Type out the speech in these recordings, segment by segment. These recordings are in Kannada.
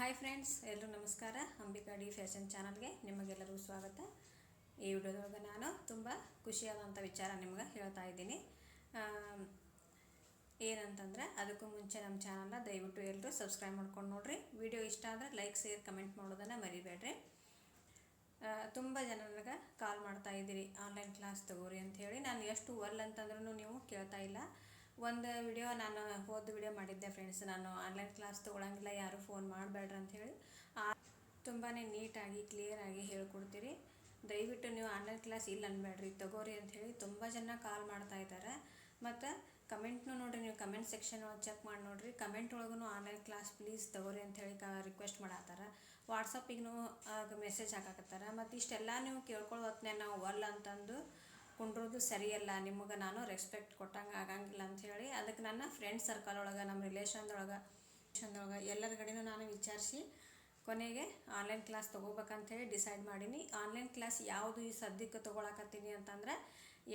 ಹಾಯ್ ಫ್ರೆಂಡ್ಸ್ ಎಲ್ಲರೂ ನಮಸ್ಕಾರ. ಅಂಬಿಕಾ ಡಿ ಫ್ಯಾಷನ್ ಚಾನಲ್ಗೆ ನಿಮಗೆಲ್ಲರಿಗೂ ಸ್ವಾಗತ. ಈ ವಿಡಿಯೋದೊಳಗೆ ನಾನು ತುಂಬ ಖುಷಿಯಾದಂಥ ವಿಚಾರ ನಿಮ್ಗೆ ಹೇಳ್ತಾ ಇದ್ದೀನಿ. ಏನಂತಂದರೆ ಅದಕ್ಕೂ ಮುಂಚೆ ನಮ್ಮ ಚಾನಲ್ನ ದಯವಿಟ್ಟು ಎಲ್ಲರೂ ಸಬ್ಸ್ಕ್ರೈಬ್ ಮಾಡ್ಕೊಂಡು ನೋಡ್ರಿ. ವಿಡಿಯೋ ಇಷ್ಟ ಆದರೆ ಲೈಕ್, ಶೇರ್, ಕಮೆಂಟ್ ಮಾಡೋದನ್ನು ಮರಿಬೇಡ್ರಿ. ತುಂಬ ಜನ ನನಗೆ ಕಾಲ್ ಮಾಡ್ತಾ ಇದ್ದೀರಿ. ಆನ್ಲೈನ್ ಕ್ಲಾಸ್ ತಗೋರಿ ಅಂತ ಹೇಳಿ. ನಾನು ಎಷ್ಟು ಒಲ್ ಅಂತಂದ್ರೂ ನೀವು ಕೇಳ್ತಾ ಇಲ್ಲ. ಒಂದು ವಿಡಿಯೋ ನಾನು ಹೋದ ವಿಡಿಯೋ ಮಾಡಿದ್ದೆ ಫ್ರೆಂಡ್ಸ್ ನಾನು ಆನ್ಲೈನ್ ಕ್ಲಾಸ್ ತೊಗೊಳಂಗಿಲ್ಲ, ಯಾರು ಫೋನ್ ಮಾಡಬೇಡ್ರಿ ಅಂತ ಹೇಳಿ. ಆ ತುಂಬಾ ನೀಟಾಗಿ ಕ್ಲಿಯರಾಗಿ ಹೇಳ್ಕೊಡ್ತೀರಿ. ದಯವಿಟ್ಟು ನೀವು ಆನ್ಲೈನ್ ಕ್ಲಾಸ್ ಇಲ್ಲ ಅನ್ಬೇಡ್ರಿ, ತಗೋರಿ ಅಂತ ಹೇಳಿ ತುಂಬ ಜನ ಕಾಲ್ ಮಾಡ್ತಾ ಇದ್ದಾರೆ. ಮತ್ತು ಕಮೆಂಟ್ನು ನೋಡಿರಿ, ನೀವು ಕಮೆಂಟ್ ಸೆಕ್ಷನ್ ಚೆಕ್ ಮಾಡಿ ನೋಡಿರಿ. ಕಮೆಂಟ್ ಒಳಗೂ ಆನ್ಲೈನ್ ಕ್ಲಾಸ್ ಪ್ಲೀಸ್ ತಗೋರಿ ಅಂತ ಹೇಳಿ ಕ ರಿಕ್ವೆಸ್ಟ್ ಮಾಡತ್ತಾರ. ವಾಟ್ಸಪ್ಪಿಗೂ ಮೆಸೇಜ್ ಹಾಕಾಕತ್ತಾರ. ಮತ್ತು ಇಷ್ಟೆಲ್ಲ ನೀವು ಕೇಳ್ಕೊಳ್ಳೋ ಹೊತ್ನ್ಯಾಗ ನಾವು ಒಲ್ಲ ಅಂತಂದು ಕುಂಡ್ರೋದು ಸರಿಯಲ್ಲ, ನಿಮಗೆ ನಾನು ರೆಸ್ಪೆಕ್ಟ್ ಕೊಟ್ಟಂಗೆ ಆಗಂಗಿಲ್ಲ ಅಂತ ಹೇಳಿ ಅದಕ್ಕೆ ನನ್ನ ಫ್ರೆಂಡ್ ಸರ್ಕಲ್ ಒಳಗೆ, ನಮ್ಮ ರಿಲೇಷನ್ದೊಳಗೆ ಎಲ್ಲರ ಕಡೆನೂ ನಾನು ವಿಚಾರಿಸಿ ಕೊನೆಗೆ ಆನ್ಲೈನ್ ಕ್ಲಾಸ್ ತೊಗೋಬೇಕಂತೇಳಿ ಡಿಸೈಡ್ ಮಾಡೀನಿ. ಆನ್ಲೈನ್ ಕ್ಲಾಸ್ ಯಾವುದು ಈ ಸದ್ಯಕ್ಕೆ ತೊಗೊಳಕತ್ತೀನಿ ಅಂತಂದ್ರೆ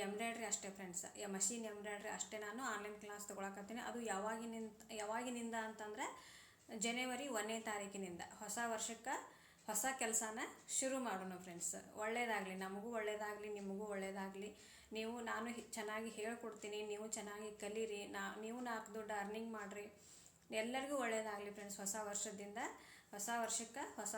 ಎಂಬ್ರಾಯ್ಡ್ರಿ ಅಷ್ಟೇ ಫ್ರೆಂಡ್ಸ್ ಮಷೀನ್ ಎಂಬ್ರಾಯ್ಡ್ರಿ ಅಷ್ಟೇ ನಾನು ಆನ್ಲೈನ್ ಕ್ಲಾಸ್ ತೊಗೊಳಕತ್ತೀನಿ. ಅದು ಯಾವಾಗಿನಿಂದ ಯಾವಾಗಿನಿಂದ ಅಂತಂದ್ರೆ ಜನವರಿ ಒಂದನೇ ತಾರೀಕಿನಿಂದ. ಹೊಸ ವರ್ಷಕ್ಕೆ ಹೊಸ ಕೆಲಸನ ಶುರು ಮಾಡೋಣ ಫ್ರೆಂಡ್ಸ್ ಒಳ್ಳೆಯದಾಗಲಿ ನಮಗೂ ಒಳ್ಳೇದಾಗಲಿ, ನಿಮಗೂ ಒಳ್ಳೆಯದಾಗಲಿ ನೀವು, ನಾನು ಚೆನ್ನಾಗಿ ಹೇಳ್ಕೊಡ್ತೀನಿ, ನೀವು ಚೆನ್ನಾಗಿ ಕಲೀರಿ, ನಾ, ನೀವು ನಾಲ್ಕು ದುಡ್ಡು ಅರ್ನಿಂಗ್ ಮಾಡಿರಿ. ಎಲ್ಲರಿಗೂ ಒಳ್ಳೇದಾಗಲಿ ಫ್ರೆಂಡ್ಸ್ ಹೊಸ ವರ್ಷದಿಂದ. ಹೊಸ ವರ್ಷಕ್ಕೆ ಹೊಸ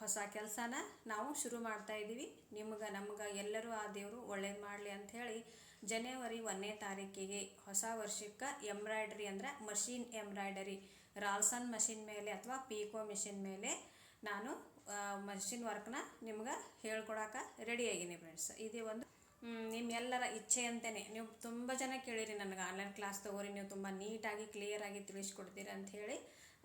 ಹೊಸ ಕೆಲಸನ ನಾವು ಶುರು ಮಾಡ್ತಾ ಇದ್ದೀವಿ. ನಿಮ್ಗೆ, ನಮ್ಗೆ ಎಲ್ಲರೂ ಆ ದೇವರು ಒಳ್ಳೇದು ಮಾಡಲಿ ಅಂಥೇಳಿ ಜನವರಿ ಒಂದನೇ ತಾರೀಕಿಗೆ ಹೊಸ ವರ್ಷಕ್ಕೆ ಎಂಬ್ರಾಯ್ಡ್ರಿ ಅಂದರೆ ಮಷೀನ್ ಎಂಬ್ರಾಯ್ಡರಿ. ರಾಲ್ಸನ್ ಮಷಿನ್ ಮೇಲೆ ಅಥವಾ ಪೀಕೋ ಮಿಷಿನ್ ಮೇಲೆ ನಾನು ಮಷಿನ್ ವರ್ಕ್ನ ನಿಮ್ಗೆ ಹೇಳ್ಕೊಡಕ್ಕೆ ರೆಡಿ ಆಗೀನಿ ಫ್ರೆಂಡ್ಸ್ ಇದೇ ಒಂದು ನಿಮ್ಮೆಲ್ಲರ ಇಚ್ಛೆ ಅಂತಲೇ ನೀವು ತುಂಬ ಜನ ಕೇಳಿರಿ ನನಗೆ ಆನ್ಲೈನ್ ಕ್ಲಾಸ್ ತಗೋರಿ, ನೀವು ತುಂಬ ನೀಟಾಗಿ ಕ್ಲಿಯರಾಗಿ ತಿಳಿಸ್ಕೊಡ್ತೀರಿ ಅಂತ ಹೇಳಿ.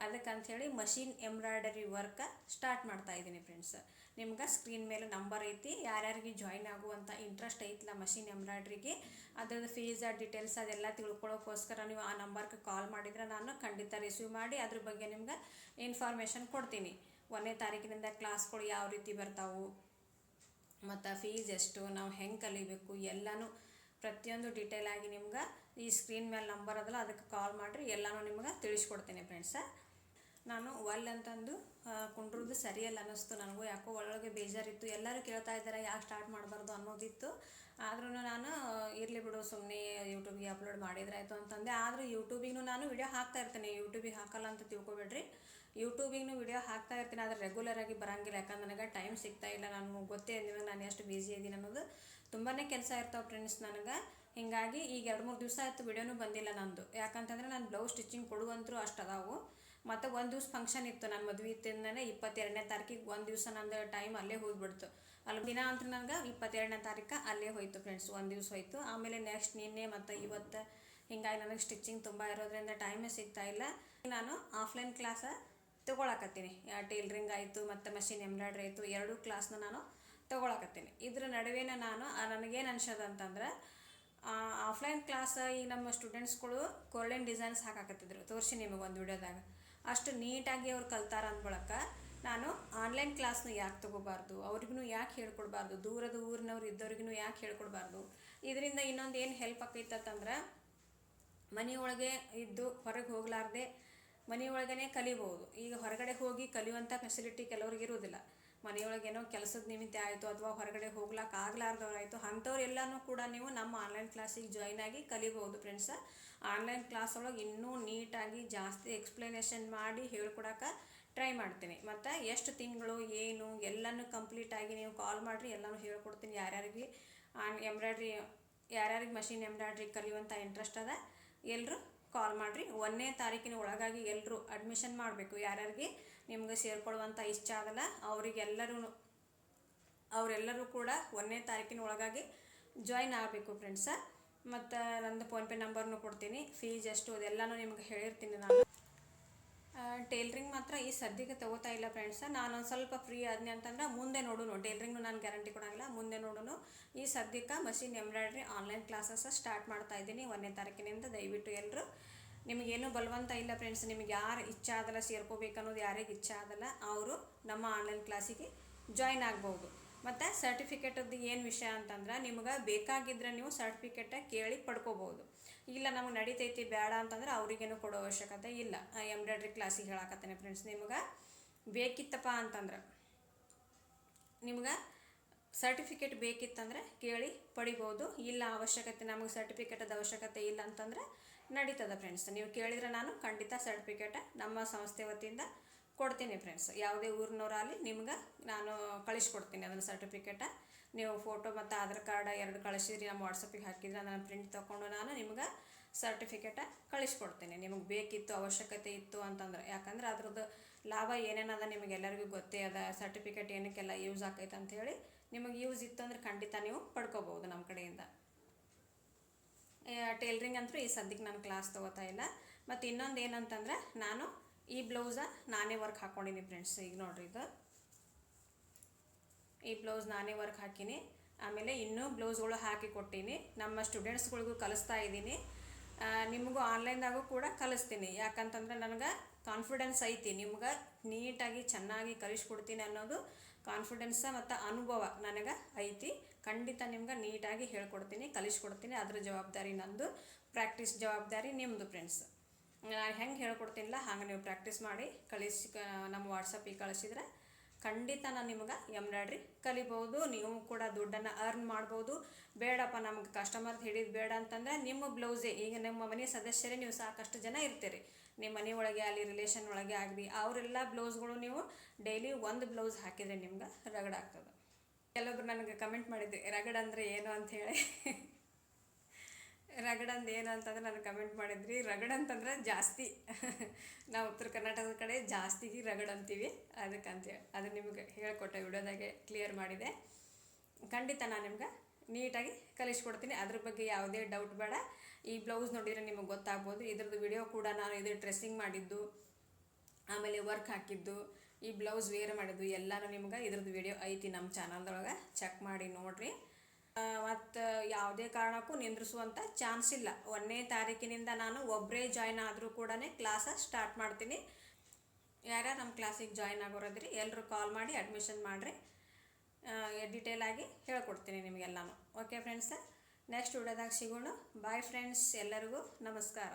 ಅದಕ್ಕೆ ಅಂಥೇಳಿ ಮಷಿನ್ ಎಂಬ್ರಾಯ್ಡರಿ ವರ್ಕ ಸ್ಟಾರ್ಟ್ ಮಾಡ್ತಾ ಇದ್ದೀನಿ ಫ್ರೆಂಡ್ಸ್ ನಿಮ್ಗೆ ಸ್ಕ್ರೀನ್ ಮೇಲೆ ನಂಬರ್ ಐತಿ, ಯಾರ್ಯಾರಿಗೆ ಜಾಯ್ನ್ ಆಗುವಂಥ ಇಂಟ್ರೆಸ್ಟ್ ಐತಿಲ್ಲ ಮಷಿನ್ ಎಂಬ್ರಾಯ್ಡ್ರಿಗೆ ಅದ್ರದ್ದು ಫೀಸ್ ಡೀಟೇಲ್ಸ್ ಅದೆಲ್ಲ ತಿಳ್ಕೊಳ್ಳೋಕ್ಕೋಸ್ಕರ ನೀವು ಆ ನಂಬರ್ಗೆ ಕಾಲ್ ಮಾಡಿದರೆ ನಾನು ಖಂಡಿತ ರಿಸೀವ್ ಮಾಡಿ, ಅದ್ರ ಬಗ್ಗೆ ನಿಮ್ಗೆ ಇನ್ಫಾರ್ಮೇಷನ್ ಕೊಡ್ತೀನಿ. ಒಂದನೇ ತಾರೀಕಿನಿಂದ ಕ್ಲಾಸ್ಗಳು ಯಾವ ರೀತಿ ಬರ್ತಾವು, ಮತ್ತು ಫೀಸ್ ಎಷ್ಟು, ನಾವು ಹೆಂಗೆ ಕಲಿಬೇಕು, ಎಲ್ಲನೂ ಪ್ರತಿಯೊಂದು ಡೀಟೇಲ್ ಆಗಿ ನಿಮ್ಗೆ ಈ ಸ್ಕ್ರೀನ್ ಮೇಲೆ ನಂಬರ್ ಅದಲ್ಲ, ಅದಕ್ಕೆ ಕಾಲ್ ಮಾಡಿರಿ, ಎಲ್ಲನೂ ನಿಮ್ಗೆ ತಿಳಿಸ್ಕೊಡ್ತೀನಿ ಫ್ರೆಂಡ್ಸ ನಾನು ಒಲ್ ಅಂತಂದು ಕುಂಡ್ರದ್ದು ಸರಿಯಲ್ಲ ಅನ್ನಿಸ್ತು ನನಗೂ, ಯಾಕೋ ಒಳಗೆ ಬೇಜಾರಿತ್ತು. ಎಲ್ಲರೂ ಕೇಳ್ತಾ ಇದ್ದಾರೆ, ಯಾಕೆ ಸ್ಟಾರ್ಟ್ ಮಾಡಬಾರ್ದು ಅನ್ನೋದಿತ್ತು. ಆದ್ರೂ ನಾನು ಇರಲಿ ಬಿಡು ಸುಮ್ಮನೆ ಯೂಟ್ಯೂಬಿಗೆ ಅಪ್ಲೋಡ್ ಮಾಡಿದ್ರಾಯ್ತು ಅಂತಂದೆ. ಆದರೂ ಯೂಟ್ಯೂಬಿಗೂ ನಾನು ವಿಡಿಯೋ ಹಾಕ್ತಾ ಇರ್ತೀನಿ. ಯೂಟ್ಯೂಬಿಗೆ ಹಾಕಲ್ಲ ಅಂತ ತಿಳ್ಕೊಬೇಡ್ರಿ. ಯೂಟ್ಯೂಬಿಗೂ ವಿಡಿಯೋ ಹಾಕ್ತಾ ಇರ್ತೀನಿ, ಆದರೆ ರೆಗ್ಯುಲರ್ ಆಗಿ ಬರಂಗಿಲ್ಲ. ಯಾಕಂದ್ರೆ ನನಗೆ ಟೈಮ್ ಸಿಗ್ತಾ ಇಲ್ಲ, ನಾನು ಗೊತ್ತೇ ನಿಮಗೆ ನಾನು ಎಷ್ಟು ಬ್ಯುಸಿ ಇದ್ದೀನಿ ಅನ್ನೋದು ತುಂಬಾ ಕೆಲಸ ಇರ್ತಾವೆ ಫ್ರೆಂಡ್ಸ್ ನನಗೆ. ಹೀಗಾಗಿ ಈಗ ಎರಡು ಮೂರು ದಿವಸ ಆಯಿತು ವಿಡಿಯೋನೂ ಬಂದಿಲ್ಲ ನಂದು. ಯಾಕಂತಂದ್ರೆ ನಾನು ಬ್ಲೌಸ್ ಸ್ಟಿಚಿಂಗ್ ಕೊಡುವಂತರೂ ಅಷ್ಟು ಅದಾವು. ಮತ್ತು ಒಂದು ದಿವ್ಸ ಫಂಕ್ಷನ್ ಇತ್ತು ನನ್ನ ಮದುವೆ ಇತ್ತಿಂದನೇ ಇಪ್ಪತ್ತೆರಡನೇ ತಾರೀಕಿಗೆ ಒಂದು ದಿವಸ ನಂದು ಟೈಮ್ ಅಲ್ಲೇ ಹೋಗ್ಬಿಡ್ತು. ಅಲ್ಲಿ ದಿನ ಅಂತ ನನಗೆ ಇಪ್ಪತ್ತೆರಡನೇ ತಾರೀಕು ಅಲ್ಲೇ ಹೋಯಿತು ಫ್ರೆಂಡ್ಸ್ ಒಂದು ದಿವಸ ಹೋಯ್ತು. ಆಮೇಲೆ ನೆಕ್ಸ್ಟ್ ನಿನ್ನೆ ಮತ್ತು ಇವತ್ತು ಹಿಂಗಾಗಿ ನನಗೆ ಸ್ಟಿಚಿಂಗ್ ತುಂಬ ಇರೋದ್ರಿಂದ ಟೈಮೇ ಸಿಗ್ತಾ ಇಲ್ಲ. ನಾನು ಆಫ್ಲೈನ್ ಕ್ಲಾಸ ತೊಗೊಳಕತ್ತೀನಿ. ಟೇಲ್ರಿಂಗ್ ಆಯಿತು, ಮತ್ತು ಮಷಿನ್ ಎಂಬ್ರಾಯ್ಡ್ರಿ ಆಯಿತು, ಎರಡೂ ಕ್ಲಾಸ್ನ ನಾನು ತೊಗೊಳಕತ್ತೀನಿ. ಇದ್ರ ನಡುವೆನ ನಾನು ನನಗೇನು ಅನ್ಸೋದು ಅಂತಂದ್ರೆ ಆಫ್ಲೈನ್ ಕ್ಲಾಸ್ ಈ ನಮ್ಮ ಸ್ಟೂಡೆಂಟ್ಸ್ಗಳು ಕೊರ್ಲಿನ್ ಡಿಸೈನ್ಸ್ ಹಾಕಾಕತ್ತಿದ್ರು. ತೋರಿಸಿ ನಿಮಗೆ ಒಂದು ವಿಡಿಯೋದಾಗ. ಅಷ್ಟು ನೀಟಾಗಿ ಅವ್ರು ಕಲ್ತಾರ ಅಂದ್ಬಳಕ ನಾನು ಆನ್ಲೈನ್ ಕ್ಲಾಸ್ನ ಯಾಕೆ ತೊಗೋಬಾರ್ದು? ಅವ್ರಿಗೂ ಯಾಕೆ ಹೇಳ್ಕೊಡ್ಬಾರ್ದು? ದೂರದ ಊರಿನವ್ರು ಇದ್ದವ್ರಿಗೂ ಯಾಕೆ ಹೇಳ್ಕೊಡ್ಬಾರ್ದು? ಇದರಿಂದ ಇನ್ನೊಂದು ಏನು ಹೆಲ್ಪ್ ಆಕೈತಂದ್ರೆ ಮನೆಯೊಳಗೆ ಇದ್ದು ಹೊರಗೆ ಹೋಗಲಾರ್ದೆ ಮನೆಯೊಳಗೇ ಕಲಿಬೋದು ಈಗ ಹೊರಗಡೆ ಹೋಗಿ ಕಲಿಯುವಂಥ ಫೆಸಿಲಿಟಿ ಕೆಲವ್ರಿಗೆ ಇರೋದಿಲ್ಲ ಮನೆಯೊಳಗೇನೋ ಕೆಲಸದ ನಿಮಿತ್ತ ಆಯಿತು ಅಥವಾ ಹೊರಗಡೆ ಹೋಗ್ಲಾಕ ಆಗ್ಲಾರ್ದವ್ರಾಯಿತು ಅಂಥವ್ರೆಲ್ಲನೂ ಕೂಡ ನೀವು ನಮ್ಮ ಆನ್ಲೈನ್ ಕ್ಲಾಸಿಗೆ ಜಾಯ್ನ್ ಆಗಿ ಕಲಿಬೋದು ಫ್ರೆಂಡ್ಸ ಆನ್ಲೈನ್ ಕ್ಲಾಸ್ ಒಳಗೆ ಇನ್ನೂ ನೀಟಾಗಿ ಜಾಸ್ತಿ ಎಕ್ಸ್ಪ್ಲನೇಷನ್ ಮಾಡಿ ಹೇಳ್ಕೊಡಕ್ಕೆ ಟ್ರೈ ಮಾಡ್ತೀನಿ. ಮತ್ತು ಎಷ್ಟು ತಿಂಗಳು, ಏನು, ಎಲ್ಲನೂ ಕಂಪ್ಲೀಟಾಗಿ ನೀವು ಕಾಲ್ ಮಾಡಿರಿ, ಎಲ್ಲನೂ ಹೇಳ್ಕೊಡ್ತೀನಿ. ಯಾರ್ಯಾರಿಗೆ ಆನ್ ಎಂಬ್ರಾಯ್ಡ್ರಿ ಯಾರ್ಯಾರಿಗೆ ಮಷಿನ್ ಎಂಬ್ರಾಯ್ಡ್ರಿ ಕಲಿಯುವಂಥ ಇಂಟ್ರೆಸ್ಟ್ ಅದ ಎಲ್ಲರೂ ಕಾಲ್ ಮಾಡಿರಿ. ಒಂದನೇ ತಾರೀಕಿನ ಒಳಗಾಗಿ ಎಲ್ಲರೂ ಅಡ್ಮಿಷನ್ ಮಾಡಬೇಕು. ಯಾರ್ಯಾರಿಗೆ ನಿಮ್ಗೆ ಸೇರ್ಕೊಳ್ಳುವಂಥ ಇಷ್ಟ ಆಗಲ್ಲ, ಅವರಿಗೆಲ್ಲರೂ ಅವರೆಲ್ಲರೂ ಕೂಡ ಒಂದನೇ ತಾರೀಕಿನ ಒಳಗಾಗಿ ಜಾಯ್ನ್ ಆಗಬೇಕು ಫ್ರೆಂಡ್ಸ ಮತ್ತು ನಂದು ಫೋನ್ಪೇ ನಂಬರ್ನು ಕೊಡ್ತೀನಿ. ಫೀಸ್ ಎಷ್ಟು ಅದೆಲ್ಲನೂ ನಿಮ್ಗೆ ಹೇಳಿರ್ತೀನಿ ನಾನು. ಟೇಲ್ರಿಂಗ್ ಮಾತ್ರ ಈ ಸದ್ಯಕ್ಕೆ ತಗೋತಾ ಇಲ್ಲ ಫ್ರೆಂಡ್ಸ್ ನಾನು ಒಂದು ಸ್ವಲ್ಪ ಫ್ರೀ ಆದ್ನಿ ಅಂತಂದ್ರೆ ಮುಂದೆ ನೋಡೋಣ ಟೇಲ್ರಿಂಗ್ನು ನಾನು ಗ್ಯಾರಂಟಿ ಕೊಡೋಂಗಿಲ್ಲ. ಮುಂದೆ ನೋಡೋಣ ಈ ಸದ್ಯಕ್ಕೆ machine embroidery online classes start ಮಾಡ್ತಾ ಇದ್ದೀನಿ ಒಂದನೇ ತಾರೀಕಿನಿಂದ. ದಯವಿಟ್ಟು ಎಲ್ಲರೂ ನಿಮಗೇನು ಬಲವಂತ ಇಲ್ಲ ಫ್ರೆಂಡ್ಸ್ ನಿಮಗೆ ಯಾರು ಇಚ್ಛಾ ಆದಲ್ಲ ಸೇರ್ಕೋಬೇಕು ಅನ್ನೋದು ಯಾರಿಗೆ ಇಚ್ಛಾ ಆದಲ್ಲ, ಅವರು ನಮ್ಮ ಆನ್ಲೈನ್ ಕ್ಲಾಸಿಗೆ ಜಾಯ್ನ್ ಆಗ್ಬೋದು. ಮತ್ತು ಸರ್ಟಿಫಿಕೇಟದ್ದು ಏನು ವಿಷಯ ಅಂತಂದ್ರೆ ನಿಮ್ಗೆ ಬೇಕಾಗಿದ್ರೆ ನೀವು ಸರ್ಟಿಫಿಕೇಟ ಕೇಳಿ ಪಡ್ಕೋಬೋದು ಇಲ್ಲ ನಮಗೆ ನಡಿತೈತಿ ಬೇಡ ಅಂತಂದ್ರೆ ಅವರಿಗೇನು ಕೊಡೋ ಅವಶ್ಯಕತೆ ಇಲ್ಲ. ಎಂಬ್ರಾಯ್ಡ್ರಿ ಕ್ಲಾಸಿಗೆ ಹೇಳಕತ್ತೇನೆ ಫ್ರೆಂಡ್ಸ್ ನಿಮ್ಗೆ ಬೇಕಿತ್ತಪ್ಪ ಅಂತಂದ್ರೆ ನಿಮ್ಗೆ ಸರ್ಟಿಫಿಕೇಟ್ ಬೇಕಿತ್ತಂದ್ರೆ ಕೇಳಿ ಪಡಿಬೋದು. ಇಲ್ಲ ಅವಶ್ಯಕತೆ, ನಮಗೆ ಸರ್ಟಿಫಿಕೇಟದ ಅವಶ್ಯಕತೆ ಇಲ್ಲ ಅಂತಂದ್ರೆ ನಡೀತದೆ ಫ್ರೆಂಡ್ಸ್ ನೀವು ಕೇಳಿದರೆ ನಾನು ಖಂಡಿತ ಸರ್ಟಿಫಿಕೇಟ ನಮ್ಮ ಸಂಸ್ಥೆ ವತಿಯಿಂದ ಕೊಡ್ತೀನಿ ಫ್ರೆಂಡ್ಸ್ ಯಾವುದೇ ಊರಿನವರಾಗಲಿ ನಿಮ್ಗೆ ನಾನು ಕಳಿಸ್ಕೊಡ್ತೀನಿ ಅದನ್ನು ಸರ್ಟಿಫಿಕೇಟ ನೀವು ಫೋಟೋ ಮತ್ತು ಆಧಾರ್ ಕಾರ್ಡ್ ಎರಡು ಕಳಿಸಿದ್ರಿ ನಮ್ಮ ವಾಟ್ಸಪ್ಪಿಗೆ ಹಾಕಿದ್ರೆ ನಾನು ಪ್ರಿಂಟ್ ತೊಗೊಂಡು ನಾನು ನಿಮ್ಗೆ ಸರ್ಟಿಫಿಕೇಟ ಕಳಿಸ್ಕೊಡ್ತೀನಿ. ನಿಮಗೆ ಬೇಕಿತ್ತು, ಅವಶ್ಯಕತೆ ಇತ್ತು ಅಂತಂದ್ರೆ. ಯಾಕಂದ್ರೆ ಅದ್ರದ್ದು ಲಾಭ ಏನೇನದ ನಿಮಗೆಲ್ಲರಿಗೂ ಗೊತ್ತೇ ಅದ. ಸರ್ಟಿಫಿಕೇಟ್ ಏನಕ್ಕೆಲ್ಲ ಯೂಸ್ ಆಕೈತೆ ಅಂಥೇಳಿ ನಿಮಗೆ ಯೂಸ್ ಇತ್ತು ಅಂದರೆ ಖಂಡಿತ ನೀವು ಪಡ್ಕೋಬೋದು ನಮ್ಮ ಕಡೆಯಿಂದ. ಟೇಲ್ರಿಂಗ್ ಅಂತೂ ಈ ಸದ್ಯಕ್ಕೆ ನಾನು ಕ್ಲಾಸ್ ತೊಗೋತಾ ಇಲ್ಲ. ಮತ್ತು ಇನ್ನೊಂದು ಏನಂತಂದ್ರೆ, ನಾನು ಈ ಬ್ಲೌಸ ನಾನೇ ವರ್ಕ್ ಹಾಕ್ಕೊಂಡಿನಿ ಫ್ರೆಂಡ್ಸ್. ಈಗ ನೋಡ್ರಿ ಇದು. ಈ ಬ್ಲೌಸ್ ನಾನೇ ವರ್ಕ್ ಹಾಕೀನಿ. ಆಮೇಲೆ ಇನ್ನೂ ಬ್ಲೌಸ್ಗಳು ಹಾಕಿ ಕೊಟ್ಟೀನಿ. ನಮ್ಮ ಸ್ಟೂಡೆಂಟ್ಸ್ಗಳಿಗೂ ಕಲಿಸ್ತಾ ಇದ್ದೀನಿ. ನಿಮಗೂ ಆನ್ಲೈನ್ದಾಗೂ ಕೂಡ ಕಲಿಸ್ತೀನಿ. ಯಾಕಂತಂದ್ರೆ ನನಗೆ ಕಾನ್ಫಿಡೆನ್ಸ್ ಐತಿ. ನಿಮ್ಗೆ ನೀಟಾಗಿ ಚೆನ್ನಾಗಿ ಕಲಿಸ್ಕೊಡ್ತೀನಿ ಅನ್ನೋದು ಕಾನ್ಫಿಡೆನ್ಸ ಮತ್ತು ಅನುಭವ ನನಗೆ ಐತಿ. ಖಂಡಿತ ನಿಮ್ಗೆ ನೀಟಾಗಿ ಹೇಳ್ಕೊಡ್ತೀನಿ, ಕಲಿಸ್ಕೊಡ್ತೀನಿ. ಅದ್ರ ಜವಾಬ್ದಾರಿ ನಂದು. ಪ್ರಾಕ್ಟೀಸ್ ಜವಾಬ್ದಾರಿ ನಿಮ್ಮದು ಫ್ರೆಂಡ್ಸ್. ನಾನು ಹೆಂಗೆ ಹೇಳ್ಕೊಡ್ತೀನಿಲ್ಲ, ಹಂಗೆ ನೀವು ಪ್ರಾಕ್ಟೀಸ್ ಮಾಡಿ ಕಳಿಸಿ ನಮ್ಮ ವಾಟ್ಸಪ್ಪಿಗೆ ಕಳಿಸಿದ್ರೆ ಖಂಡಿತ ನಾನು ನಿಮ್ಗೆ ಎಂಬ್ರಾಯ್ಡ್ರಿ ಕಲಿಬೋದು, ನೀವು ಕೂಡ ದುಡ್ಡನ್ನು ಅರ್ನ್ ಮಾಡ್ಬೋದು. ಬೇಡಪ್ಪ ನಮ್ಗೆ ಕಸ್ಟಮರ್ ಹಿಡಿದು ಬೇಡ ಅಂತಂದರೆ ನಿಮ್ಮ ಬ್ಲೌಸೇ ಈಗ ನಿಮ್ಮ ಮನೆ ಸದಸ್ಯರೇ ನೀವು ಸಾಕಷ್ಟು ಜನ ಇರ್ತೀರಿ. ನಿಮ್ಮ ಮನೆ ಒಳಗೆ ಅಲ್ಲಿ ರಿಲೇಷನ್ ಒಳಗೆ ಆಗಲಿ, ಅವರೆಲ್ಲ ಬ್ಲೌಸ್ಗಳು ನೀವು ಡೈಲಿ ಒಂದು ಬ್ಲೌಸ್ ಹಾಕಿದರೆ ನಿಮ್ಗೆ ರಗಡ್ ಆಗ್ತದೆ. ಕೆಲವೊಬ್ರು ನನಗೆ ಕಮೆಂಟ್ ಮಾಡಿದ್ದೆ ರಗಡ್ ಅಂದರೆ ಏನು ಅಂತ ಹೇಳಿ ರಗಡ್ ಅಂದ್ ಏನು ಅಂತಂದ್ರೆ ನನಗೆ ಕಮೆಂಟ್ ಮಾಡಿದ್ರಿ. ರಗಡ್ ಅಂತಂದ್ರೆ ಜಾಸ್ತಿ. ನಾವು ಉತ್ತರ ಕರ್ನಾಟಕದ ಕಡೆ ಜಾಸ್ತಿಗೆ ರಗಡ್ ಅಂತೀವಿ. ಅದಕ್ಕಂತೇಳಿ ಅದು ನಿಮ್ಗೆ ಹೇಳ್ಕೊಟ್ಟೆ ವಿಡಿಯೋದಾಗೆ ಕ್ಲಿಯರ್ ಮಾಡಿದೆ. ಖಂಡಿತ ನಾನು ನಿಮ್ಗೆ ನೀಟಾಗಿ ಕಲಿಸ್ಕೊಡ್ತೀನಿ. ಅದ್ರ ಬಗ್ಗೆ ಯಾವುದೇ ಡೌಟ್ ಬೇಡ. ಈ ಬ್ಲೌಸ್ ನೋಡಿದರೆ ನಿಮಗೆ ಗೊತ್ತಾಗ್ಬೋದು. ಇದ್ರದ್ದು ವಿಡಿಯೋ ಕೂಡ ನಾನು ಇದ್ರ ಡ್ರೆಸ್ಸಿಂಗ್ ಮಾಡಿದ್ದು, ಆಮೇಲೆ ವರ್ಕ್ ಹಾಕಿದ್ದು, ಈ ಬ್ಲೌಸ್ ವೇರ್ ಮಾಡಿದ್ದು ಎಲ್ಲನೂ ನಿಮ್ಗೆ ಇದ್ರದ್ದು ವಿಡಿಯೋ ಐತಿ ನಮ್ಮ ಚಾನಲ್ದೊಳಗೆ ಚೆಕ್ ಮಾಡಿ ನೋಡಿರಿ. ಮತ್ತು ಯಾವುದೇ ಕಾರಣಕ್ಕೂ ನಿಂದ್ರಿಸುವಂಥ ಚಾನ್ಸ್ ಇಲ್ಲ. ಒಂದನೇ ತಾರೀಕಿನಿಂದ ನಾನು ಒಬ್ಬರೇ ಜಾಯ್ನ್ ಆದರೂ ಕೂಡ ಕ್ಲಾಸ ಸ್ಟಾರ್ಟ್ ಮಾಡ್ತೀನಿ. ಯಾರ್ಯಾರು ನಮ್ಮ ಕ್ಲಾಸಿಗೆ ಜಾಯ್ನ್ ಆಗೋರದ್ರಿ ಎಲ್ಲರೂ ಕಾಲ್ ಮಾಡಿ ಅಡ್ಮಿಷನ್ ಮಾಡಿರಿ. ಡಿಟೇಲ್ ಆಗಿ ಹೇಳ್ಕೊಡ್ತೀನಿ ನಿಮಗೆಲ್ಲನೂ. ಓಕೆ ಫ್ರೆಂಡ್ಸ ನೆಕ್ಸ್ಟ್ ವಿಡಿಯೋದಾಗ ಸಿಗೋಣ. ಬಾಯ್ ಫ್ರೆಂಡ್ಸ್ ಎಲ್ಲರಿಗೂ ನಮಸ್ಕಾರ.